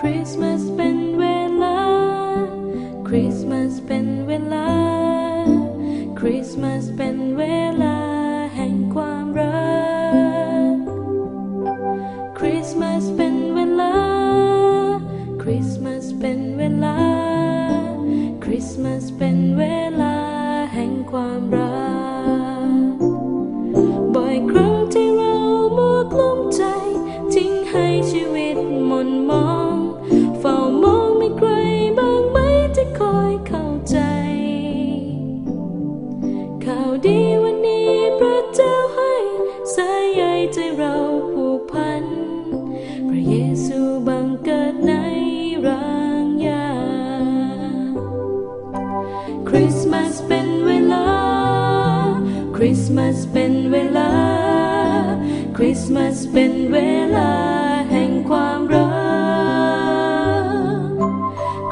Christmas เป็นเวลา Christmas เป็นเวลา Christmas เป็นเวลา love. Christmas เป็นเวลา Christmas เป็นเวลา ดีวันนี้พระเจ้าให้สายใยใจเราผูกพัน พระเยซูบังเกิดในร่างยาคริสต์มาสเป็นเวลา คริสต์มาสเป็นเวลา คริสต์มาสเป็นเวลาแห่งความรัก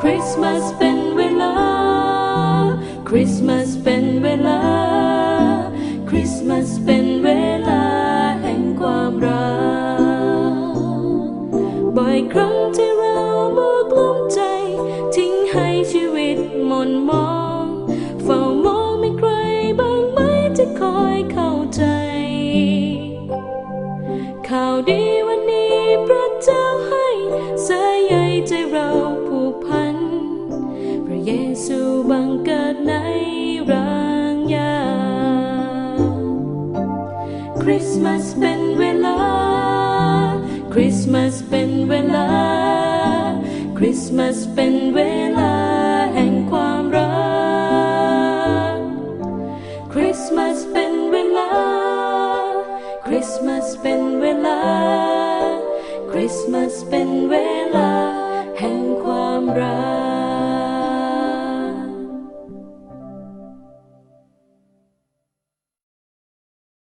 คริสต์มาสเป็นเวลา คริสต์มาสเป็นเวลา คริสต์มาสเป็นเวลาแห่งความรัก บ่อยครั้งที่เราบกลุ้มใจ ทิ้งให้ชีวิตหม่นมอง เฝ้ามองไม่ใครบ้างไหมจะคอยเข้าใจ ข่าวดีวันนี้พระเจ้าให้สายใยใจเราผูกพัน พระเยซูบังเกิด คริสต์มาสเป็นเวลา คริสต์มาสเป็นเวลา คริสต์มาสเป็นเวลาแห่งความรัก คริสต์มาสเป็นเวลา คริสต์มาสเป็นเวลา คริสต์มาสเป็นเวลา